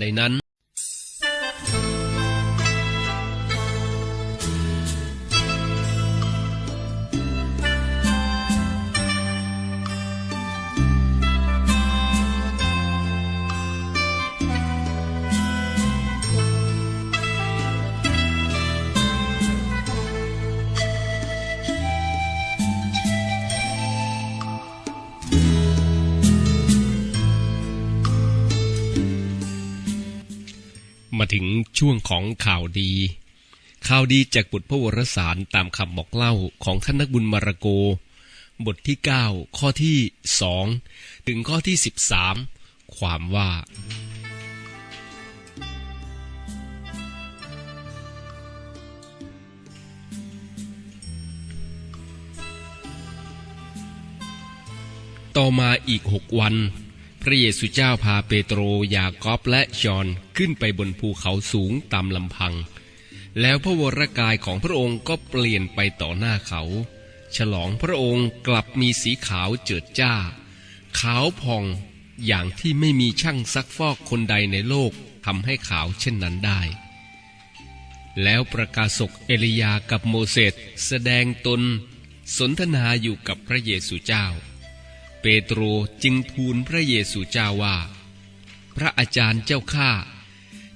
ใดนั้น มาถึงช่วงของข่าวดี ข่าวดีจากบทพระวรสารตามคำบอกเล่าของท่านนักบุญมาระโก บทที่ 9 ข้อที่2ถึงข้อที่ 13 ความว่าต่อมาอีกหกวัน พระเยซูเจ้าพาเปโตรยากอบและจอห์นขึ้นไปบนภูเขาสูงตามลำพัง แล้วพระวรกายของพระองค์ก็เปลี่ยนไปต่อหน้าเขา ฉลองพระองค์กลับมีสีขาวเจิดจ้า ขาวผ่องอย่างที่ไม่มีช่างซักฟอกคนใดในโลกทำให้ขาวเช่นนั้นได้ แล้วประกาศกเอลียากับโมเสสแสดงตนสนทนาอยู่กับพระเยซูเจ้า เปโตรจึงทูลพระเยซูเจ้าว่า พระอาจารย์เจ้าข้า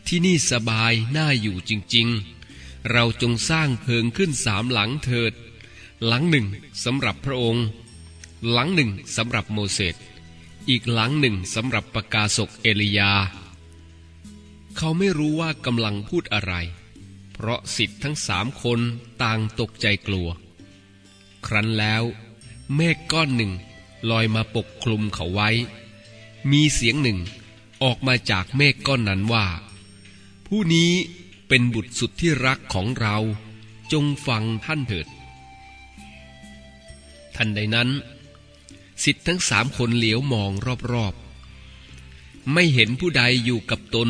ที่นี่สบายน่าอยู่จริงๆ เราจงสร้างเพิงขึ้นสามหลังเถิด หลังหนึ่งสำหรับพระองค์ หลังหนึ่งสำหรับโมเสสอีกหลังหนึ่งสำหรับประกาศกเอลียา เขาไม่รู้ว่ากำลังพูดอะไร เพราะสิทธิ์ทั้งสามคนต่างตกใจกลัว ครั้นแล้วเมฆก้อนหนึ่ง ลอยมาปกคลุมเขาไว้ มีเสียงหนึ่งออกมาจากเมฆก้อนนั้นว่า ผู้นี้เป็นบุตรสุดที่รักของเราจงฟังท่านเถิด ทันใดนั้น สิทธิ์ทั้งสามคนเหลียวมองรอบๆ ไม่เห็นผู้ใดอยู่กับตน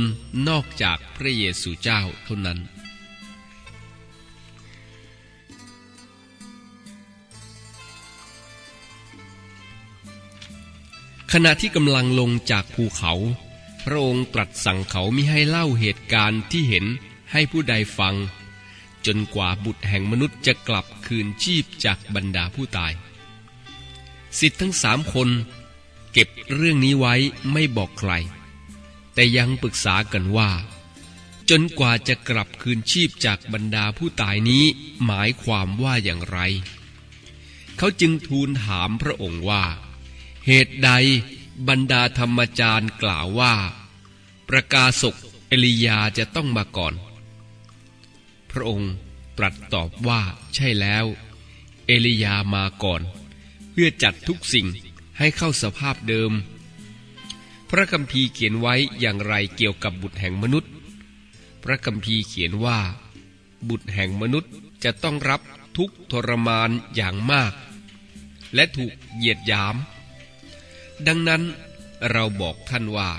นอกจากพระเยซูเจ้าเท่านั้น ขณะที่กำลังลงจากภูเขา พระองค์ตรัสสั่งเขามิให้เล่าเหตุการณ์ที่เห็นให้ผู้ใดฟัง จนกว่าบุตรแห่งมนุษย์จะกลับคืนชีพจากบรรดาผู้ตาย สิทธิ์ทั้งสามคน เก็บเรื่องนี้ไว้ไม่บอกใคร แต่ยังปรึกษากันว่า จนกว่าจะกลับคืนชีพจากบรรดาผู้ตายนี้หมายความว่าอย่างไร เขาจึงทูลถามพระองค์ว่า เหตุใดบรรดาธรรมจารย์กล่าวว่า ประกาศกเอลียาจะต้องมาก่อน พระองค์ตรัสตอบว่าใช่แล้ว เอลียามาก่อน เพื่อจัดทุกสิ่งให้เข้าสภาพเดิม พระคัมภีร์เขียนไว้อย่างไรเกี่ยวกับบุตรแห่งมนุษย์ พระคัมภีร์เขียนว่า บุตรแห่งมนุษย์จะต้องรับทุกทรมานอย่างมาก และถูกเหยียดหยาม ดังนั้นเราบอกท่านว่า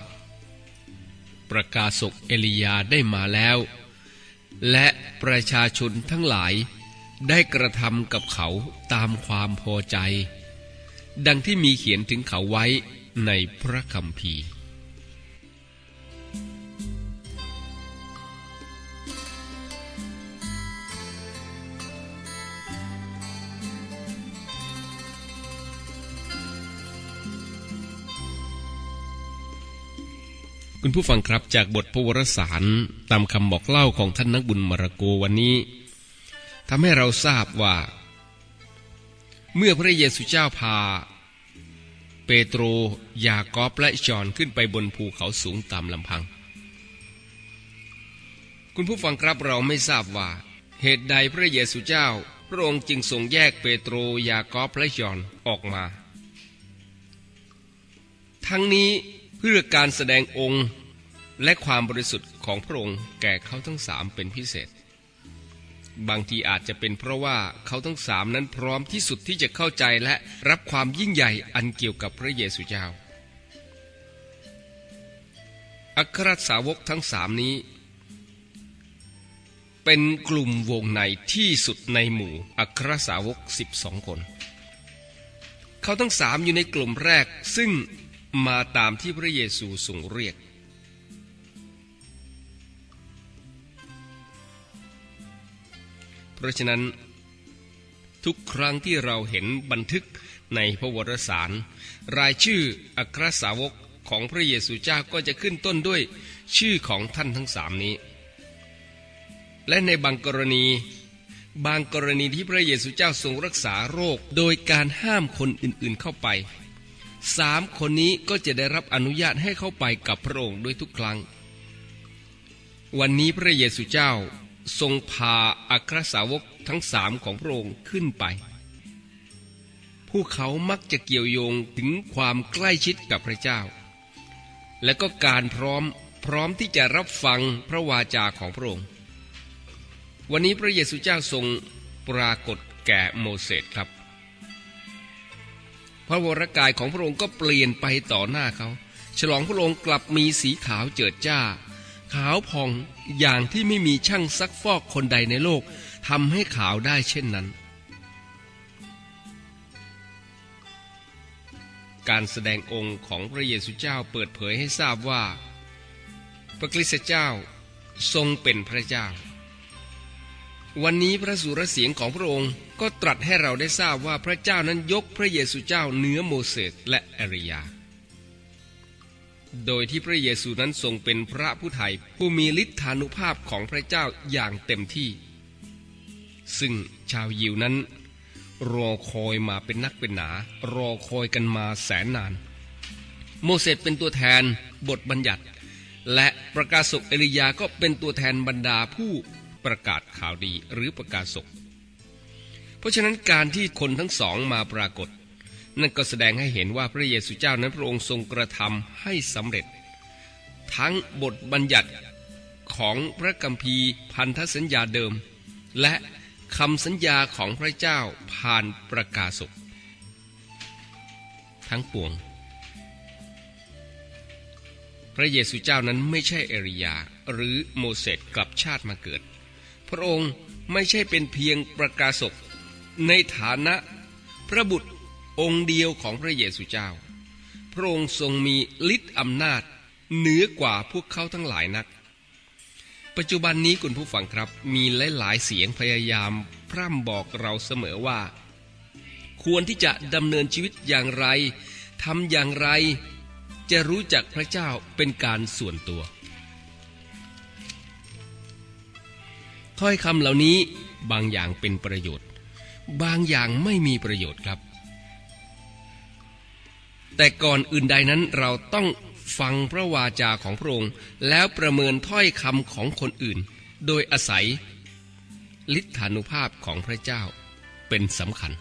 ประกาศกเอลียาได้มาแล้ว และประชาชนทั้งหลายได้กระทำกับเขาตามความพอใจ ดังที่มีเขียนถึงเขาไว้ในพระคัมภี คุณผู้ฟังครับจากบทพระวรสารตามคำบอกเล่าของท่านนักบุญมารโกวันนี้ทำให้เราทราบว่า เมื่อพระเยซูเจ้าพา เปโตร ยากอบและจอห์นขึ้นไปบนภูเขาสูงตามลำพัง คุณผู้ฟังครับเราไม่ทราบว่า เหตุใดพระเยซูเจ้า พระองค์จึงทรงแยกเปโตร ยากอบและจอห์นออกมา ทั้งนี้ พื่อการแสดงองค์และความบริสุทธิ์ของพระองค์แก่เขาทั้งสามเป็นพิเศษ บางทีอาจจะเป็นเพราะว่าเขาทั้งสามนั้นพร้อมที่สุดที่จะเข้าใจและรับความยิ่งใหญ่อันเกี่ยวกับพระเยซูเจ้า อัครสาวกทั้งสามนี้ เป็นกลุ่มวงในที่สุดในหมู่อัครสาวกสิบสองคน เขาทั้งสามอยู่ในกลุ่มแรกซึ่ง มาตามที่พระเยซูทรงเรียก เพราะฉะนั้น ทุกครั้งที่เราเห็นบันทึกในพระวรสาร รายชื่ออัครสาวกของพระเยซูเจ้าก็จะขึ้นต้นด้วยชื่อของท่านทั้งสามนี้ และในบางกรณี บางกรณีที่พระเยซูเจ้าทรงรักษาโรค โดยการห้ามคนอื่นๆเข้าไป สามคนนี้ก็จะได้รับอนุญาตให้เข้าไปกับพระองค์ด้วยทุกครั้ง วันนี้พระเยซูเจ้าทรงพาอัครสาวกทั้งสามของพระองค์ขึ้นไปผู้เขามักจะเกี่ยวโยงถึงความใกล้ชิดกับพระเจ้า และก็การพร้อมพร้อมที่จะรับฟังพระวาจาของพระองค์ วันนี้พระเยซูเจ้าทรงปรากฏแก่โมเสสครับ พระวรกายของพระองค์ก็เปลี่ยนไปต่อหน้าเขา ฉลองพระองค์กลับมีสีขาวเจิดจ้า ขาวผ่องอย่างที่ไม่มีช่างซักฟอกคนใดในโลกทำให้ขาวได้เช่นนั้น การแสดงองค์ของพระเยซูเจ้าเปิดเผยให้ทราบว่า พระคริสต์เจ้าทรงเป็นพระเจ้า วันนี้พระสุรเสียงของพระองค์ก็ตรัสให้เราได้ทราบว่าพระเจ้านั้นยกพระเยซูเจ้าเหนือโมเสสและอริยา โดยที่พระเยซูนั้นทรงเป็นพระผู้ไถ่ผู้มีฤทธานุภาพของพระเจ้าอย่างเต็มที่ ซึ่งชาวยิวนั้น รอคอยมาเป็นนักเป็นหนา รอคอยกันมาแสนนาน โมเสสเป็นตัวแทนบทบัญญัติ และประกาศกเอลียาก็เป็นตัวแทนบรรดาผู้ ประกาศข่าวดีหรือประกาศกเพราะฉะนั้นการที่คนทั้งสองมาปรากฏ นั่นก็แสดงให้เห็นว่าพระเยซูเจ้านั้นพระองค์ทรงกระทำให้สำเร็จ ทั้งบทบัญญัติของพระกัมภีร์พันธสัญญาเดิม และคำสัญญาของพระเจ้าผ่านประกาศกทั้งปวง พระเยซูเจ้านั้นไม่ใช่เอริยาหรือโมเสสกลับชาติมาเกิด ระองค์ไม่ใช่เป็นเพียงประกาศกในฐานะพระบุตรองค์เดียวของพระเยซูเจ้า พระองค์ทรงมีฤทธิ์อำนาจเหนือกว่าพวกเขาทั้งหลายนัก ปัจจุบันนี้คุณผู้ฟังครับมีหลายๆเสียงพยายามพร่ำบอกเราเสมอว่า ควรที่จะดำเนินชีวิตอย่างไรทำอย่างไร จะรู้จักพระเจ้าเป็นการส่วนตัว ถ้อยคำเหล่านี้บางอย่างเป็นประโยชน์ บางอย่างไม่มีประโยชน์ครับ แต่ก่อนอื่นใดนั้นเราต้องฟังพระวาจาของพระองค์ แล้วประเมินถ้อยคำของคนอื่น โดยอาศัยฤทธานุภาพของพระเจ้าเป็นสำคัญ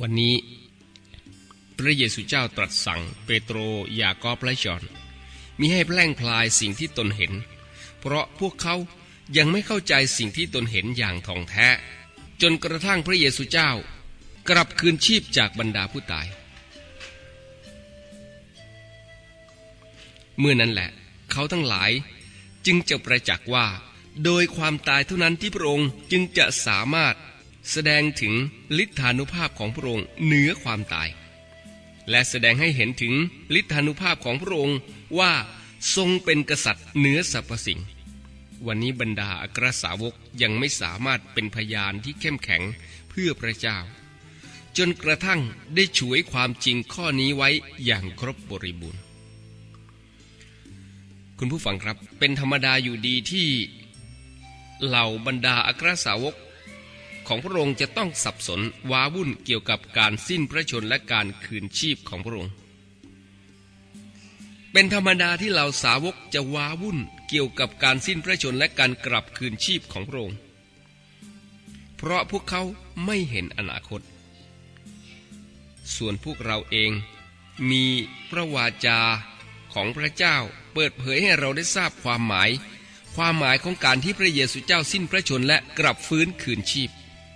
วันนี้ พระเยซูเจ้าตรัสสั่งเปโตรยากอบและจอนมิให้แพร่งพลายสิ่งที่ตนเห็น เพราะพวกเขา ยังไม่เข้าใจสิ่งที่ตนเห็นอย่างท่องแท้ จนกระทั่งพระเยซูเจ้ากลับคืนชีพจากบรรดาผู้ตาย เมื่อนั้นแหละ เขาทั้งหลายจึงจะประจักษ์ว่า โดยความตายเท่านั้นที่พระองค์จึงจะสามารถแสดงถึงฤทธานุภาพของพระองค์เหนือความตาย และแสดงให้เห็นถึงฤทธานุภาพของพระองค์ว่าทรงเป็นกษัตริย์เหนือสรรพสิ่ง วันนี้บรรดาอัครสาวกยังไม่สามารถเป็นพยานที่เข้มแข็งเพื่อพระเจ้า จนกระทั่งได้ฉวยความจริงข้อนี้ไว้อย่างครบบริบูรณ์ คุณผู้ฟังครับเป็นธรรมดาอยู่ดีที่เหล่าบรรดาอัครสาวก ของพระองค์จะต้องสับสนว้าวุ่นเกี่ยวกับการสิ้นพระชนและการคืนชีพของพระองค์ เป็นธรรมดาที่เหล่าสาวกจะว้าวุ่น เกี่ยวกับการสิ้นพระชนและการกลับคืนชีพของพระองค์เพราะพวกเขาไม่เห็นอนาคต ส่วนพวกเราเองมีพระวาจาของพระเจ้าเปิดเผยให้เราได้ทราบความหมาย ความหมายของการที่พระเยซูเจ้าสิ้นพระชนและกลับฟื้นคืนชีพ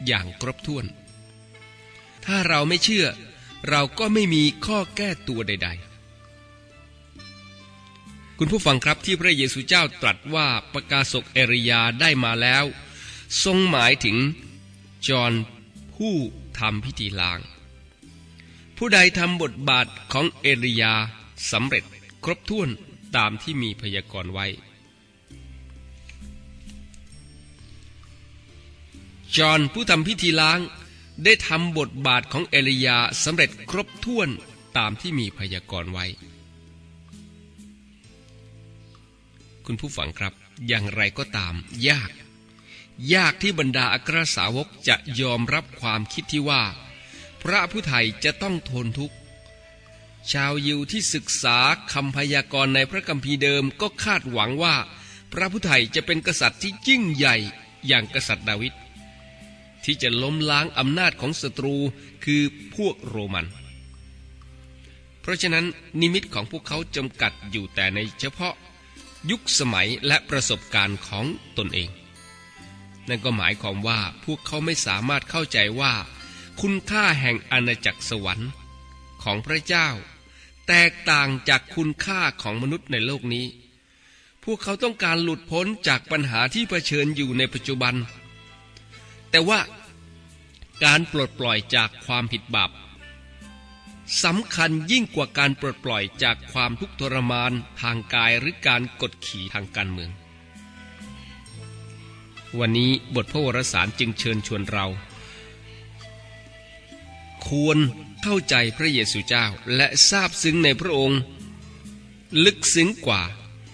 อย่างครบถ้วน ถ้าเราไม่เชื่อ เราก็ไม่มีข้อแก้ตัวใด ๆ คุณผู้ฟังครับที่พระเยซูเจ้าตรัสว่าประกาศกเอริยาได้มาแล้ว ทรงหมายถึงจอห์นผู้ทำพิธีล้าง ผู้ใดทำบทบาทของเอริยาสำเร็จครบถ้วนตามที่มีพยากรณ์ไว้จอห์นผู้ทำพิธีล้างได้ทำบทบาทของเอลียาสำเร็จครบถ้วนตามที่มีพยากรณ์ไว้ คุณผู้ฟังครับ อย่างไรก็ตาม ยาก ยากที่บรรดาอัครสาวกจะยอมรับความคิดที่ว่า พระผู้ไทยจะต้องทนทุกข์ ชาวยิวที่ศึกษาคำพยากรณ์ในพระคัมภีร์เดิมก็คาดหวังว่า พระผู้ไทยจะเป็นกษัตริย์ที่ยิ่งใหญ่อย่างกษัตริย์ดาวิดที่จะล้มล้างอำนาจของศัตรูคือพวกโรมัน เพราะฉะนั้นนิมิตของพวกเขาจำกัดอยู่แต่ในเฉพาะ ยุคสมัยและประสบการณ์ของตนเอง นั่นก็หมายความว่าพวกเขาไม่สามารถเข้าใจว่า คุณค่าแห่งอาณาจักรสวรรค์ของพระเจ้า แตกต่างจากคุณค่าของมนุษย์ในโลกนี้ พวกเขาต้องการหลุดพ้นจากปัญหาที่เผชิญอยู่ในปัจจุบัน แต่ว่าการปลดปล่อยจากความผิดบาป สำคัญยิ่งกว่าการปลดปล่อยจากความทุกข์ทรมานทางกายหรือการกดขี่ทางการเมือง วันนี้บทพระวรสารจึงเชิญชวนเรา ควรเข้าใจพระเยซูเจ้าและทราบซึ้งในพระองค์ ลึกซึ้งกว่า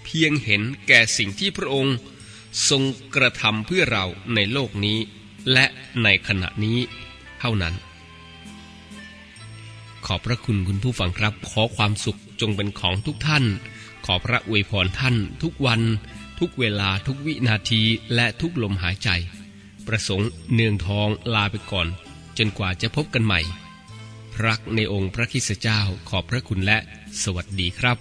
เพียงเห็นแก่สิ่งที่พระองค์ ทรงกระทำเพื่อเราในโลกนี้ และในขณะนี้เท่านั้น ขอบพระคุณคุณผู้ฟังครับ ขอความสุขจงเป็นของทุกท่าน ขอพระอวยพรท่าน ทุกวัน ทุกเวลาทุกวินาทีและทุกลมหายใจ ประสงค์เนืองทองลาไปก่อน จนกว่าจะพบกันใหม่ รักในองค์พระคิสเจ้าขอบพระคุณและสวัสดีครับ